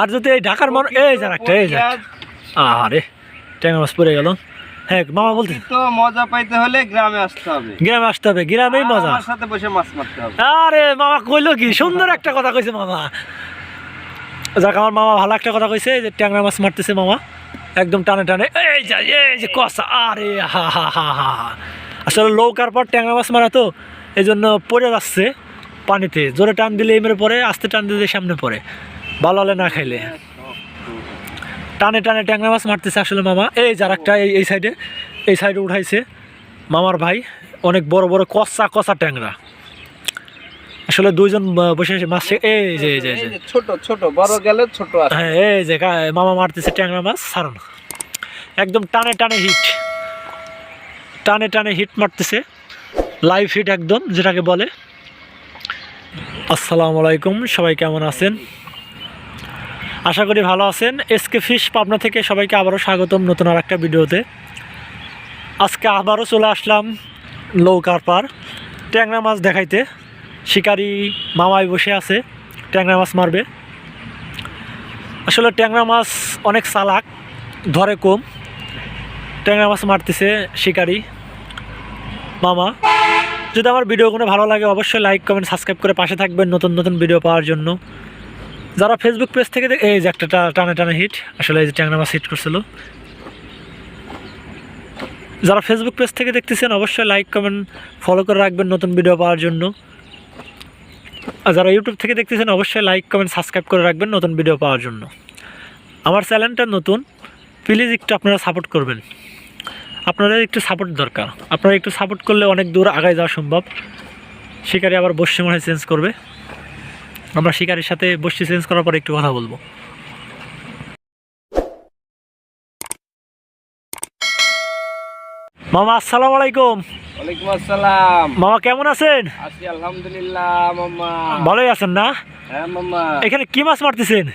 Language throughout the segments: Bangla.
আর যদি এই ঢাকার মন এই যার একটা এই যার আরে ট্যাংরা মাছ পড়ে গেল। হ্যাঁ মামা বলতে তো মজা পাইতে হলে গ্রামে আসতে হবে। গ্রামে আসতে হবে গ্রামেই মজা। আমার সাথে বসে মাছ মারতে হবে। আরে মামা কইলো কি? সুন্দর একটা কথা কইছে মামা। যাক আমার মামা ভালো একটা কথা কইছে যে ট্যাংরা মাছ মারতেছে মামা। একদম টানে টানে এই যা এই যে কষা আরে হা হা হা হা। আসলে লৌকার পর ট্যাংরা মাছ মারা তো এই জন্য পড়ে যাচ্ছে পানিতে। জোরে টান দিলে এই মেরে পড়ে আস্তে টান দিলে সামনে পড়ে। ভালো হলে না খাইলে। টানে টানে ট্যাংরা মাছ মারতেছে আসলে মামা। এই যার একটা এই এই সাইডে এই সাইডে উঠাইছে মামার ভাই। অনেক বড় বড় কষা কষা ট্যাংরা। আসলে দুইজন বসে মাছ এই যে এই যে ছোট ছোট বড় গেলে ছোট হ্যাঁ এই যে মামা মারতেছে ট্যাংরা মাছ সারণ একদম টানে টানে হিট টানে টানে হিট মারতেছে। লাইভ হিট একদম যেটাকে বলে আসসালামু আলাইকুম সবাই কেমন আছেন? আশা করি ভালো আছেন। এসকে ফিশ পাবনা থেকে সবাইকে আবারও স্বাগতম নতুন আর একটা ভিডিওতে। আজকে আবারও চলে আসলাম লৌকার পার। ট্যাংরা মাছ দেখাইতে। শিকারি মামাই বসে আছে, ট্যাংরা মাছ মারবে। আসলে ট্যাংরা মাছ অনেক চালাক, ধরে কম। ট্যাংরা মাছ মারতেছে শিকারি মামা। যদি আমার ভিডিওগুলো ভালো লাগে, অবশ্যই লাইক কমেন্ট সাবস্ক্রাইব করে পাশে থাকবেন নতুন নতুন ভিডিও পাওয়ার জন্য। যারা ফেসবুক পেজ থেকে এই যে একটা টানে টানে হিট আসলে এই যে ট্যাংরা মাছ হিট করছিল। যারা ফেসবুক পেজ থেকে দেখতেছেন, অবশ্যই লাইক কমেন্ট ফলো করে রাখবেন নতুন ভিডিও পাওয়ার জন্য। আর যারা ইউটিউব থেকে দেখতেছেন, অবশ্যই লাইক কমেন্ট সাবস্ক্রাইব করে রাখবেন নতুন ভিডিও পাওয়ার জন্য। আমার চ্যানেলটা নতুন প্লিজ একটু আপনারা সাপোর্ট করবেন। আপনাদের একটু সাপোর্ট দরকার। আপনারা একটু সাপোর্ট করলে অনেক দূর আগায় যাওয়া সম্ভব। শিকারি আবার বসে মনে চেঞ্জ করবে। আমরা শিকারির সাথে বসে চেঞ্জ করার পরে একটু কথা বলব। মামা আসসালামু আলাইকুম। ওয়ালাইকুম আসসালাম। মামা কেমন আছেন? আছি আলহামদুলিল্লাহ মামা। ভালোই আছেন না? হ্যাঁ মামা। এখানে কি মাছ মারতেছেন?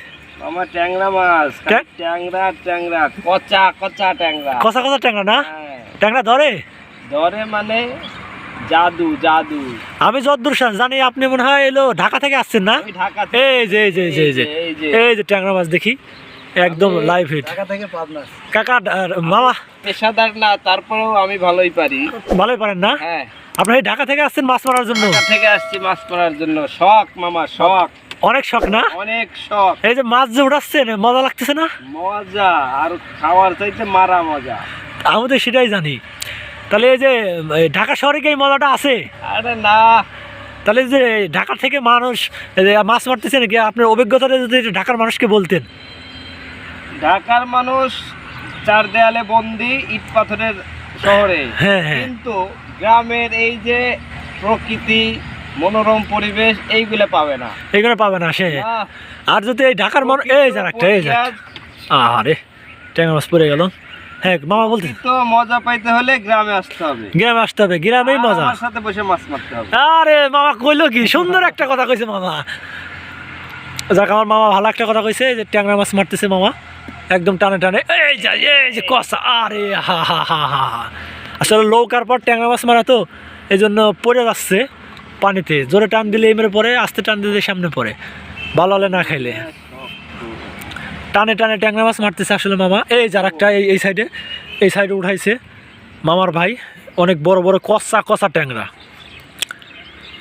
মামা ট্যাংরা মাছ। ট্যাংরা ট্যাংরা। কচা কচা ট্যাংরা। কষা কষা ট্যাংরা না? হ্যাঁ, ট্যাংরা ধরে? ধরে মানে জাদু জাদু। আমি যদ্দূর জানি আপনি মনে হয় এলো ঢাকা থেকে আসছেন না? ঢাকা এই যে এই যে এই যে এই যে। এই যে ট্যাংরা মাছ দেখি। একদম লাইভ হিট ঢাকা থেকে পাবনা। কাকা মামা? পেশাদার না তারপরেও আমি ভালোই পারি। ভালোই পারেন না? হ্যাঁ। আপনি ঢাকা থেকে আসছেন মাছ মারার জন্য? ঢাকা থেকে আসছি মাছ মারার জন্য। শখ মামা শখ। অনেক শখ না? অনেক শখ। এই যে মাছ যে উঠাচ্ছেন মজা লাগতেছে না? মজা আর খাওয়ার চাইতে মারা মজা। আমি তো সেটাই জানি। তাহলে এই যে ঢাকা শহরে কি এই মজাটা আছে? আরে না। তাহলে যে ঢাকা থেকে মানুষ মাছ মারতেছেন কি আপনার অভিজ্ঞতাটা যদি ঢাকার মানুষকে বলতেন। ঢাকার মানুষ চার দেয়ালে বন্দি ইট পাথরের শহরে। হ্যাঁ হ্যাঁ। কিন্তু গ্রামের এই যে প্রকৃতি মনোরম পরিবেশ এইগুলো পাবে না। এইগুলো পাবে না সে। আর যদি এই ঢাকার মানুষ এই যার একটা এই যার আরে ট্যাংরা মাছ পড়ে গেল। হ্যাঁ মামা বলতে তো মজা পাইতে হলে গ্রামে আসতে হবে। গ্রামে আসতে হবে গ্রামেই মজা। আমার সাথে বসে মাছ মারতে হবে। আরে মামা কইলো কি? সুন্দর একটা কথা কইছে মামা। যাক আমার মামা ভালো একটা কথা কইছে যে ট্যাংরা মাছ মারতেছে মামা। একদম টানে টানে এই যা এই যে কষা আরে হা হা হা হা। আসলে লৌকার পর ট্যাংরা মাছ মারা তো এই জন্য পড়ে যাচ্ছে পানিতে। জোরে টান দিলে এই মেরে পড়ে আস্তে টান দিলে সামনে পড়ে। ভালো হলে না খাইলে। টানে টানে ট্যাংরা মাছ মারতেছে আসলে মামা। এই যার একটা এই এই সাইডে এই সাইডে উঠাইছে মামার ভাই অনেক বড় বড় কষা কষা ট্যাংরা।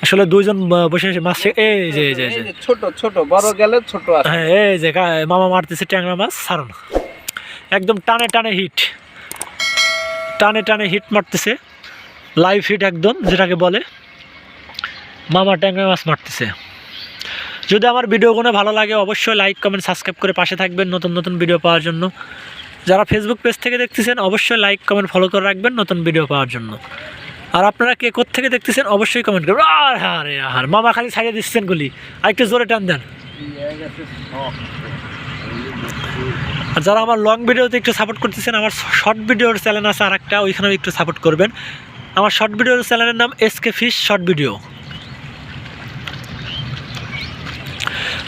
আসলে দুইজন বসে মাছ এই যে এই যে ছোট ছোট বড় গেলে ছোট হ্যাঁ এই যে মামা মারতেছে ট্যাংরা মাছ সারণ একদম টানে টানে হিট টানে টানে হিট মারতেছে। লাইভ হিট একদম যেটাকে বলে মামা ট্যাংরা মাছ মারতেছে। যদি আমার ভিডিওগুলো ভালো লাগে, অবশ্যই লাইক কমেন্ট সাবস্ক্রাইব করে পাশে থাকবেন নতুন নতুন ভিডিও পাওয়ার জন্য। যারা ফেসবুক পেজ থেকে দেখতেছেন, অবশ্যই লাইক কমেন্ট ফলো করে রাখবেন নতুন ভিডিও পাওয়ার জন্য। আর আপনারা কে থেকে দেখতেছেন, অবশ্যই কমেন্ট করবেন। আর হ্যাঁ রে আর মামা খালি ছাড়িয়ে দিচ্ছেন গুলি। আর একটু জোরে টান দেন। আর যারা আমার লং ভিডিওতে একটু সাপোর্ট করতেছেন, আমার শর্ট ভিডিওর চ্যানেল আছে আর একটা ওইখানেও একটু সাপোর্ট করবেন। আমার শর্ট ভিডিওর চ্যানেলের নাম এসকে ফিশ শর্ট ভিডিও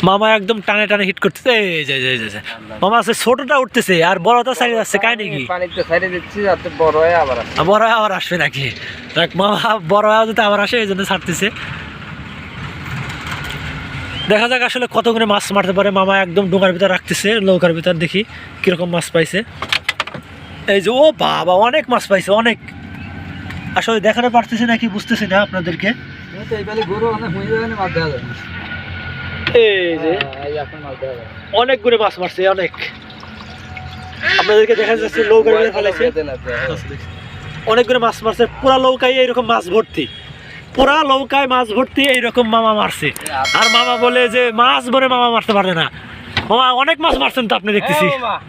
মামা একদম টানে টানে হিট করতেছে। এই যে, এই যে। মামা আছে ছোটটা উঠতেছে আর বড়টা সাইড যাচ্ছে কাই নাকি পানিতে ছাড়িয়ে দিচ্ছি যাতে বড় হয়ে আবার আসে। বড় হয়ে আবার আসবে নাকি? দেখ মামা বড় হয়ে যদি আবার আসে এই জন্য ছাড়তেছে। দেখা যাক আসলে কতগুলো মাছ মারতে পারে। মামা একদম ডোঙার ভিতর রাখতেছে নৌকার ভিতর দেখি কীরকম মাছ পাইছে। এই যে ও বাবা অনেক মাছ পাইছে অনেক। আসলে দেখাতে পারতেছে নাকি বুঝতেছি না আপনাদেরকে। এই যে। অনেকগুলো মাছ মারছে, অনেক। আপনাদেরকে দেখা যাচ্ছে লৌকা ভিতরে অনেক মাছ মারছে, পুরা নৌকায় এইরকম মাছ ভর্তি। পুরা লৌকায় মাছ ভর্তি এইরকম মামা মারছে। আর মামা বলে যে, মাছ ভরে মামা মারতে পারে না। মামা, অনেক মাছ মারছেন তো আপনি দেখতেছি। হ্যাঁ।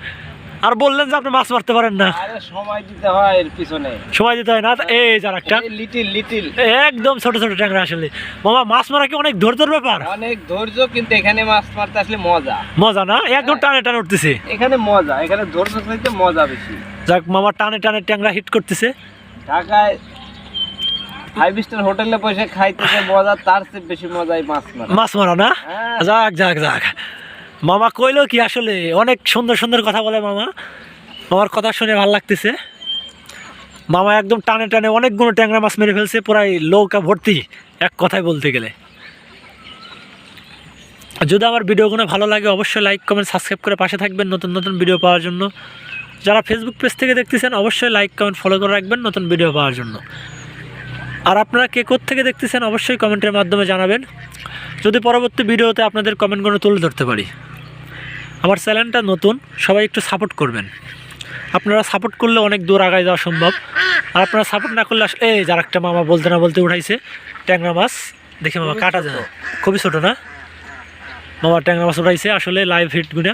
আর বললেন যে আপনি মাছ মারতে পারেন না। সময় দিতে হয় এর পিছনে। সময় দিতে হয় না। এই যার একটা লিটিল লিটিল একদম ছোট ছোট ট্যাংরা আসলে। মামা মাছ মারা কি অনেক ধৈর্যের ব্যাপার? অনেক ধৈর্য কিন্তু এখানে মাছ মারতে আসলে মজা। মজা না? একদম টানে টানে উঠতেছে। এখানে মজা। এখানে ধৈর্য চাইতে মজা বেশি। যাক মামা টানে টানে ট্যাংরা হিট করতেছে। ঢাকায় ফাইভ স্টার হোটেলে খাইতেছে মজা তার চেয়ে বেশি মজাই মাছ মারা। মাছ মারা না? হ্যাঁ। যাক যাক যাক। মামা কইলো কি আসলে অনেক সুন্দর সুন্দর কথা বলে মামা। মামার কথা শুনে ভালো লাগতেছে। মামা একদম টানে টানে অনেকগুলো ট্যাংরা মাছ মেরে ফেলছে, পুরাই নৌকা ভর্তি, এক কথায় বলতে গেলে। যদি আমার ভিডিওগুলো ভালো লাগে, অবশ্যই লাইক কমেন্ট সাবস্ক্রাইব করে পাশে থাকবেন নতুন নতুন ভিডিও পাওয়ার জন্য। যারা ফেসবুক পেজ থেকে দেখতেছেন, অবশ্যই লাইক কমেন্ট ফলো করে রাখবেন নতুন ভিডিও পাওয়ার জন্য। আর আপনারা কে থেকে দেখতেছেন, অবশ্যই কমেন্টের মাধ্যমে জানাবেন। যদি পরবর্তী ভিডিওতে আপনাদের কমেন্টগুলো তুলে ধরতে পারি। আমার চ্যানেলটা নতুন, সবাই একটু সাপোর্ট করবেন। আপনারা সাপোর্ট করলে অনেক দূর আগায় যাওয়া সম্ভব। আর আপনারা সাপোর্ট না করলে আসলে এই যার একটা মামা বলতে না বলতে উঠাইছে, ট্যাংরা মাছ। দেখি মামা, কাটা যায় খুবই ছোটো না? মামা ট্যাংরা মাছ উঠাইছে, আসলে লাইভ হিটগুলো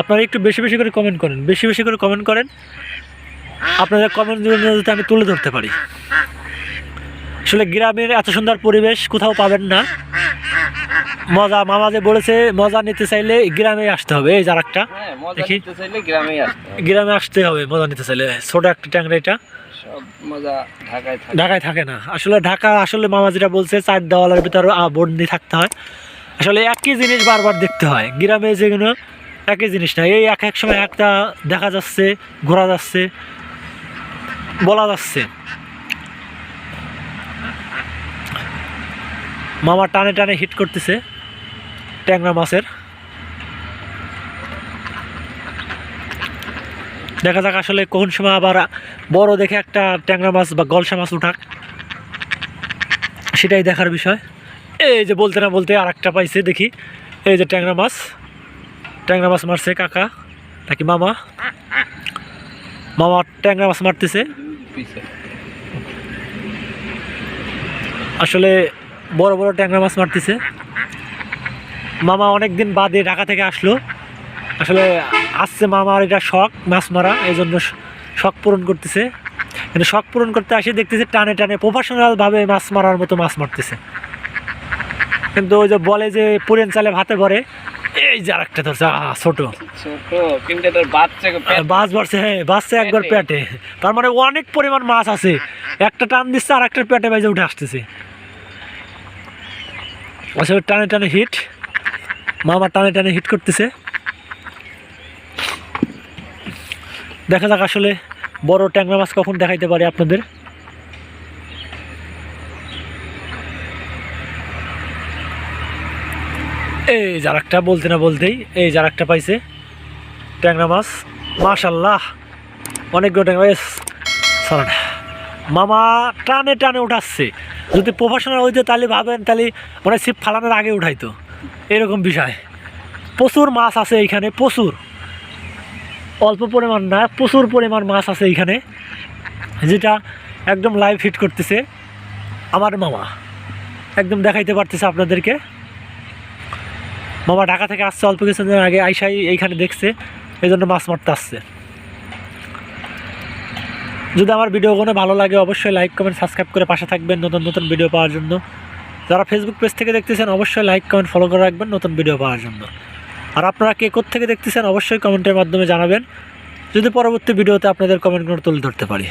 আপনারা একটু বেশি বেশি করে কমেন্ট করেন, বেশি বেশি করে কমেন্ট করেন। আপনাদের কমেন্টগুলো যাতে আমি তুলে ধরতে পারি। আসলে গ্রামের এত সুন্দর পরিবেশ কোথাও পাবেন না। মজা মামা যে বলেছে মজা নিতে চাইলে গ্রামে আসতে হবে। এই যার একটা হ্যাঁ দেখি। গ্রামে আসতে হবে মজা নিতে চাইলে। ছোট একটা ট্যাংরা এটা। ঢাকায় থাকে। না। আসলে ঢাকা আসলে মামা যেটা বলছে চার দেওয়ালের ভিতরে বন্দি থাকতে হয়। আসলে একই জিনিস বারবার দেখতে হয়। গ্রামে যেগুলো একই জিনিস না। এই এক এক সময় একটা দেখা যাচ্ছে ঘোরা যাচ্ছে বলা যাচ্ছে। মামা টানে টানে হিট করতেছে। ট্যাংরা মাছের। দেখা যাক আসলে কোন সময় আবার বড় দেখে একটা ট্যাংরা মাছ বা গলসা মাছ উঠাক। সেটাই দেখার বিষয়। এই যে বলতে না বলতে আর একটা পাইছে, দেখি। এই যে ট্যাংরা মাছ। ট্যাংরা মাছ মারছে কাকা, নাকি মামা? মামা ট্যাংরা মাছ মারতেছে। আসলে বড় বড় ট্যাংরা মাছ মারতেছে। মামা অনেক দিন বাদে ঢাকা থেকে আসলো। আসলে আসছে মামার এটা শখ মাছ মারা এই জন্য শখ পূরণ করতেছে। কিন্তু শখ পূরণ করতে আসে দেখতেছে টানে টানে প্রফেশনালভাবে মাছ মারার মতো মাছ মারতেছে। কিন্তু ওই যে বলে যে পুরেন চালে ভাতে ভরে এই যে আরেকটা ধরছে ছোট। বাস ভরছে হ্যাঁ বাসছে একবার পেটে। তার মানে অনেক পরিমাণ মাছ আছে। একটা টান দিচ্ছে আর একটা পেটে বেজে উঠে আসতেছে। আসলে টানে টানে হিট মামা টানে টানে হিট করতেছে। দেখা যাক আসলে বড় ট্যাংরা মাছ কখন দেখাইতে পারে আপনাদের। এই যার একটা বলতে না বলতেই, এই যার একটা পাইছে ট্যাংরা মাছ। মাশাল্লাহ অনেকগুলো ট্যাংরা এস সরেন মামা টানে টানে উঠাচ্ছে। যদি প্রফেশনাল হইতো তাহলে ভাবেন, তাহলে মানে ছিপ ফালানোর আগে উঠাইতো। এরকম বিষয়। প্রচুর মাছ আছে এইখানে, প্রচুর। অল্প পরিমাণ না, প্রচুর পরিমাণ মাছ আছে এইখানে, যেটা একদম লাইভ ফিট করতেছে আমার মামা। একদম দেখাইতে পারতেছে আপনাদেরকে। মামা ঢাকা থেকে আসছে, অল্প কিছুদিন আগে আইসাই এইখানে দেখছে এই জন্য মাছ মারতে আসছে। যদি আমার ভিডিওগুলো ভালো লাগে, অবশ্যই লাইক কমেন্ট সাবস্ক্রাইব করে পাশে থাকবেন নতুন নতুন ভিডিও পাওয়ার জন্য। যারা ফেসবুক পেজ থেকে দেখতেছেন, অবশ্যই লাইক কমেন্ট ফলো করে রাখবেন, নতুন ভিডিও পাওয়ার জন্য। আর আপনারা কে থেকে দেখতেছেন, অবশ্যই কমেন্টের মাধ্যমে জানাবেন। যদি পরবর্তী ভিডিওতে আপনাদের কমেন্টগুলো তুলে ধরতে পারি।